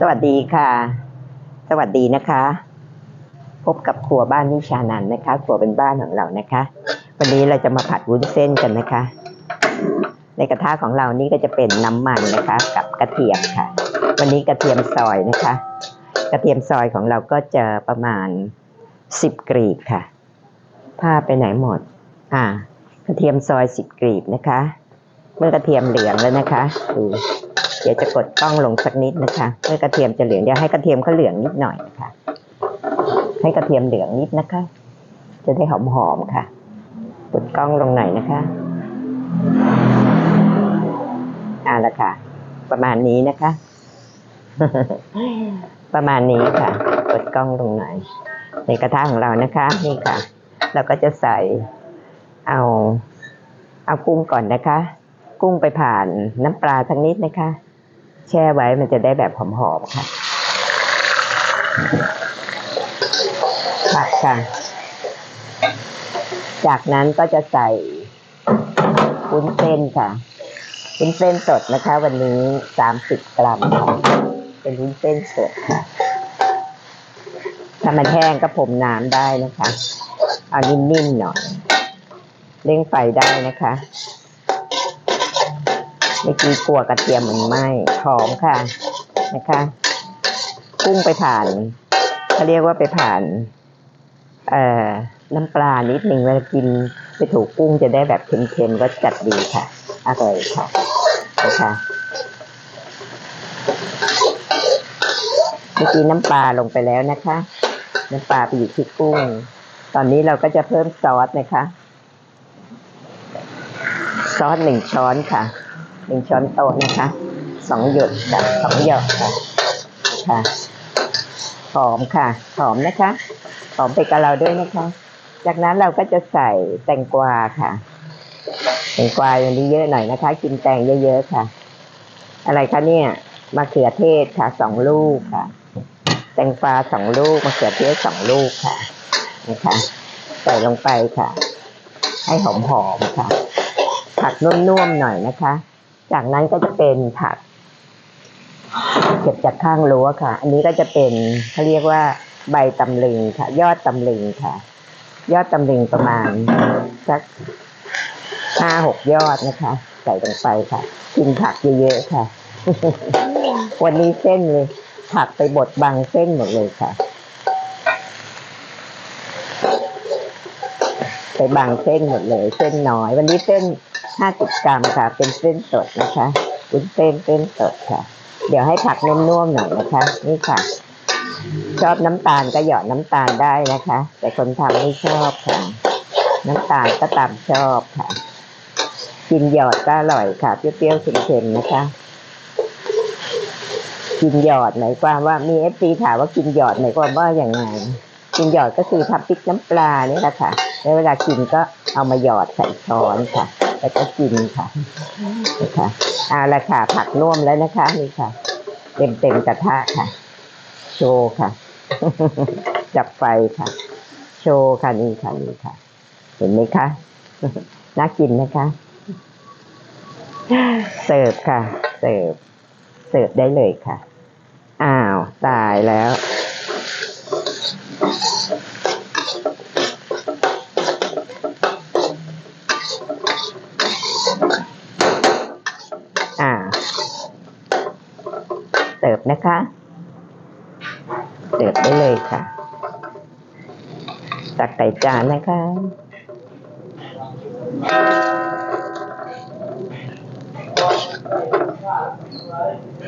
สวัสดีค่ะ สวัสดีนะคะ พบกับครัวบ้านนิชานันนะคะ ครัวเป็นบ้านของเรานะคะ วันนี้เราจะมาผัดวุ้นเส้นกันนะคะ ในกระทะของเรานี่ก็จะเป็นน้ำมันนะคะ กับกระเทียมค่ะ วันนี้กระเทียมซอยนะคะ กระเทียมซอยของเราก็จะประมาณสิบกรีบค่ะผ้าไปไหนหมด อ่า กระเทียมซอยสิบกรีบนะคะ เมื่อกระเทียมเหลืองแล้วนะคะดู เดี๋ยวจะกดกล้องลงสักนิดนะคะเมื่อกระเทียมจะเหลืองเดี๋ยวให้กระเทียมเขาเหลืองนิดหน่อยนะคะ ให้กระเทียมเหลืองนิดนะคะ จะได้หอมๆค่ะกดกล้องลงหน่อยนะคะอ่าละค่ะ ประมาณนี้นะคะ ประมาณนี้ค่ะกดกล้องลงหน่อย ในกระทะของเรานะคะ นี่ค่ะ เราก็จะใส่เอาเอากุ้งก่อนนะคะ กุ้งไปผ่านน้ำปลาสักนิดนะคะ แช่ไว้มันจะได้แบบหอมๆค่ะผัดค่ะ จากนั้นก็จะใส่วุ้นเส้นค่ะวุ้นเส้นสดนะคะ วันนี้สามสิบกรัมค่ะเป็นวุ้นเส้นสดค่ะถ้ามันแห้งก็ผมน้ำได้นะคะ เอานิ่มๆหน่อยเร่งไฟได้นะคะ เมื่อกี้กลัวกระเทียมมันไหม้หอมค่ะนะคะกุ้งไปผ่านเขาเรียกว่าไปผ่านเอ่อน้ำปลานิดหนึ่งเวลากินไปถูกกุ้งจะได้แบบเค็มๆก็จัดดีค่ะอร่อยค่ะนะคะเมื่อกี้น้ำปลาลงไปแล้วนะคะ น้ำปลาไปอยู่ที่กุ้ง ตอนนี้เราก็จะเพิ่มซอสนะคะ ซอสหนึ่งช้อนค่ะ หนึ่งช้อนโต๊ะนะคะสองหยดค่ะสองหยดค่ะค่ะหอมค่ะหอมนะคะหอมไปกับเราด้วยนะคะ จากนั้นเราก็จะใส่แตงกวาค่ะ แตงกวาอย่างนี้เยอะหน่อยนะคะ กินแตงเยอะๆค่ะ อะไรคะเนี่ยมะเขือเทศค่ะสองลูกค่ะ แตงกวาสองลูกมะเขือเทศสองลูกค่ะนะคะ ใส่ลงไปค่ะ ให้หอมๆค่ะ ผักนุ่มๆหน่อยนะคะ จากนั้นก็จะเป็นผักเก็บจากข้างรั้วค่ะ อันนี้ก็จะเป็นเขาเรียกว่าใบตำลึงค่ะ ยอดตำลึงค่ะ ยอดตำลึงประมาณสักห้าหกยอดนะคะ ใส่ลงไปค่ะ กินผักเยอะๆค่ะ วันนี้เส้นเลย ผักไปบดบังเส้นหมดเลยค่ะ ไปบางเส้นหมดเลย เส้นน้อย วันนี้เส้น ห้าสิบกรัมค่ะ เป็นเส้นสดนะคะวุ้นเส้นเส้นสดค่ะ เดี๋ยวให้ผักนุ่มๆหน่อยนะคะ นี่ค่ะ ชอบน้ำตาลก็หยอดน้ำตาลได้นะคะ แต่คนทำไม่ชอบค่ะ น้ำตาลก็ตามชอบค่ะ กินหยอดก็อร่อยค่ะ เปรี้ยวๆเค็มๆนะคะกินหยอดหมายความว่ามีเอฟซีถามว่ากินหยอดหมายความว่าอย่างไงกินหยอดก็คือทำพริกน้ำปลานี่แหละค่ะแล้วเวลากินก็เอามาหยอดใส่ช้อนค่ะ แล้วก็กินค่ะนะคะเอาละค่ะ ผักน่วมแล้วนะคะนี่ค่ะ เต็มเต็มกระทะค่ะ โชว์ค่ะ จับไฟค่ะ โชว์ค่ะนี่ค่ะนี่ค่ะ เห็นไหมคะน่ากินนะคะ เสิร์ฟค่ะ เสิร์ฟเสิร์ฟได้เลยค่ะ อ้าว ตายแล้ว อ่า เสิร์ฟนะคะ เสิร์ฟได้เลยค่ะตักใส่จานนะคะ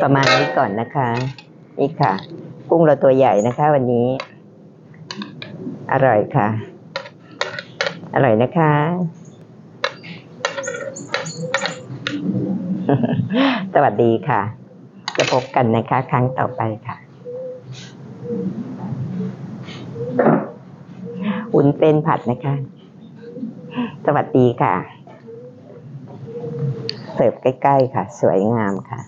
ประมาณนี้ก่อนนะคะ นี่ค่ะ กุ้งเราตัวใหญ่นะคะ วันนี้ อร่อยค่ะ อร่อยนะคะ สวัสดีค่ะ จะพบกันนะคะ ครั้งต่อไปค่ะอุ่นเป็นผัดนะคะ สวัสดีค่ะ เสิร์ฟใกล้ ๆ ค่ะ สวยงามค่ะ